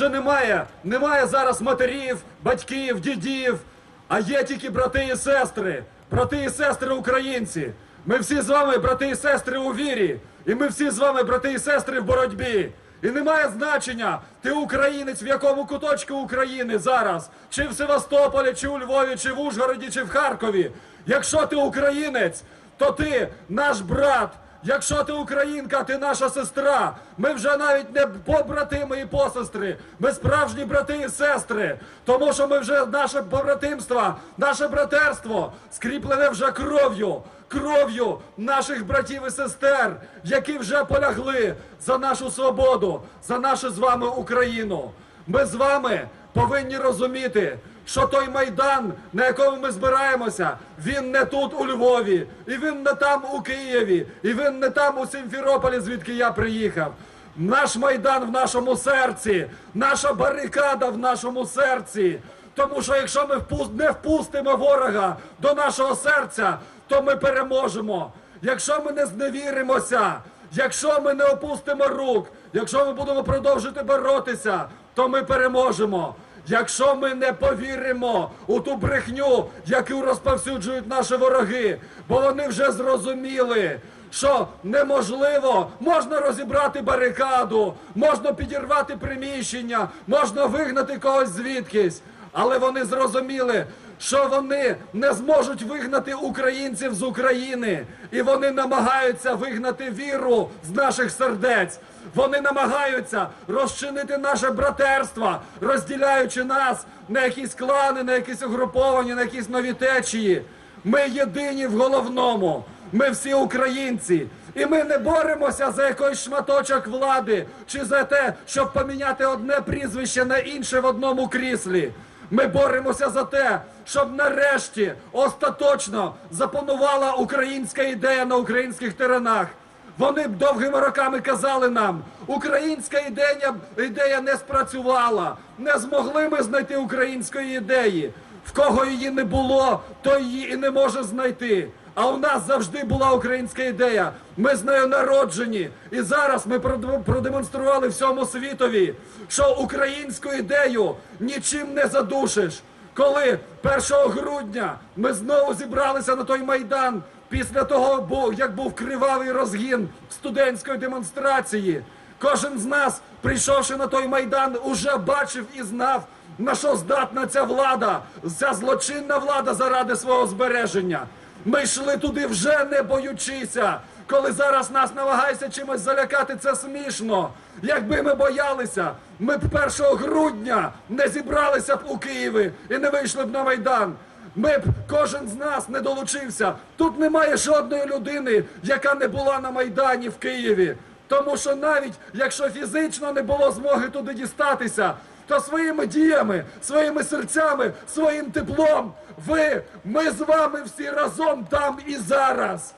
Вже немає, немає зараз матерів, батьків, дідів, а є тільки брати і сестри, брати і сестри українці. Ми всі з вами брати і сестри у вірі, і ми всі з вами брати і сестри в боротьбі. І немає значення, ти українець в якому куточку України зараз, чи в Севастополі, чи у Львові, чи в Ужгороді, чи в Харкові. Якщо ти українець, то ти наш брат. Якщо ти українка, ти наша сестра. Ми вже навіть не побратими і посестри. Ми справжні брати і сестри. Тому що ми вже наше побратимство, наше братерство скріплене вже кров'ю, кров'ю наших братів і сестер, які вже полягли за нашу свободу, за нашу з вами Україну. Ми з вами повинні розуміти, що той майдан, на якому ми збираємося, він не тут у Львові, і він не там у Києві, і він не там у Сімферополі, звідки я приїхав. Наш майдан в нашому серці, наша барикада в нашому серці. Тому що якщо ми не впустимо ворога до нашого серця, то ми переможемо. Якщо ми не зневіримося, якщо ми не опустимо рук, якщо ми будемо продовжити боротися, то ми переможемо. Якщо ми не повіримо у ту брехню, яку розповсюджують наші вороги, бо вони вже зрозуміли, що неможливо, можна розібрати барикаду, можна підірвати приміщення, можна вигнати когось звідкись, але вони зрозуміли, що вони не зможуть вигнати українців з України, і вони намагаються вигнати віру з наших сердець. Вони намагаються розчинити наше братерство, розділяючи нас на якісь клани, на якісь угруповані, на якісь нові течії. Ми єдині в головному. Ми всі українці. І ми не боремося за якийсь шматочок влади чи за те, щоб поміняти одне прізвище на інше в одному кріслі. Ми боремося за те, щоб нарешті остаточно запанувала українська ідея на українських теренах. Вони б довгими роками казали нам, українська ідея, ідея не спрацювала, не змогли ми знайти української ідеї. В кого її не було, той її і не може знайти. А у нас завжди була українська ідея. Ми з нею народжені. І зараз ми продемонстрували всьому світові, що українську ідею нічим не задушиш. Коли 1 грудня ми знову зібралися на той майдан після того, як був кривавий розгін студентської демонстрації, кожен з нас, прийшовши на той майдан, уже бачив і знав, на що здатна ця влада, ця злочинна влада заради свого збереження. Ми йшли туди вже не боючися. Коли зараз нас намагаються чимось залякати, це смішно. Якби ми боялися, ми б 1 грудня не зібралися б у Києві і не вийшли б на Майдан. Ми б кожен з нас не долучився. Тут немає жодної людини, яка не була на Майдані в Києві. Тому що навіть якщо фізично не було змоги туди дістатися, то своїми діями, своїми серцями, своїм теплом, ви, ми з вами всі разом там і зараз.